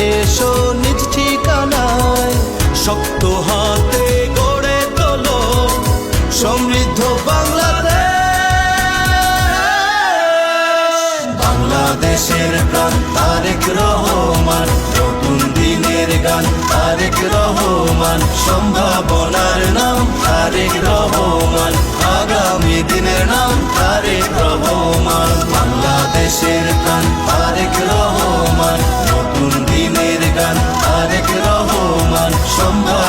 এসো নিজ ঠিকানায়। শক্ত হাতে গড়ে তোল সমৃদ্ধ বাংলাদেশ। বাংলাদেশের প্রাণ, তারেক রহমান, নতুন দিনের গান, তারেক রহমান, সম্ভাবনার নাম, তারেক রহমান, আগামী দিনের নাম, তারেক রহমান। বাংলাদেশের somebody.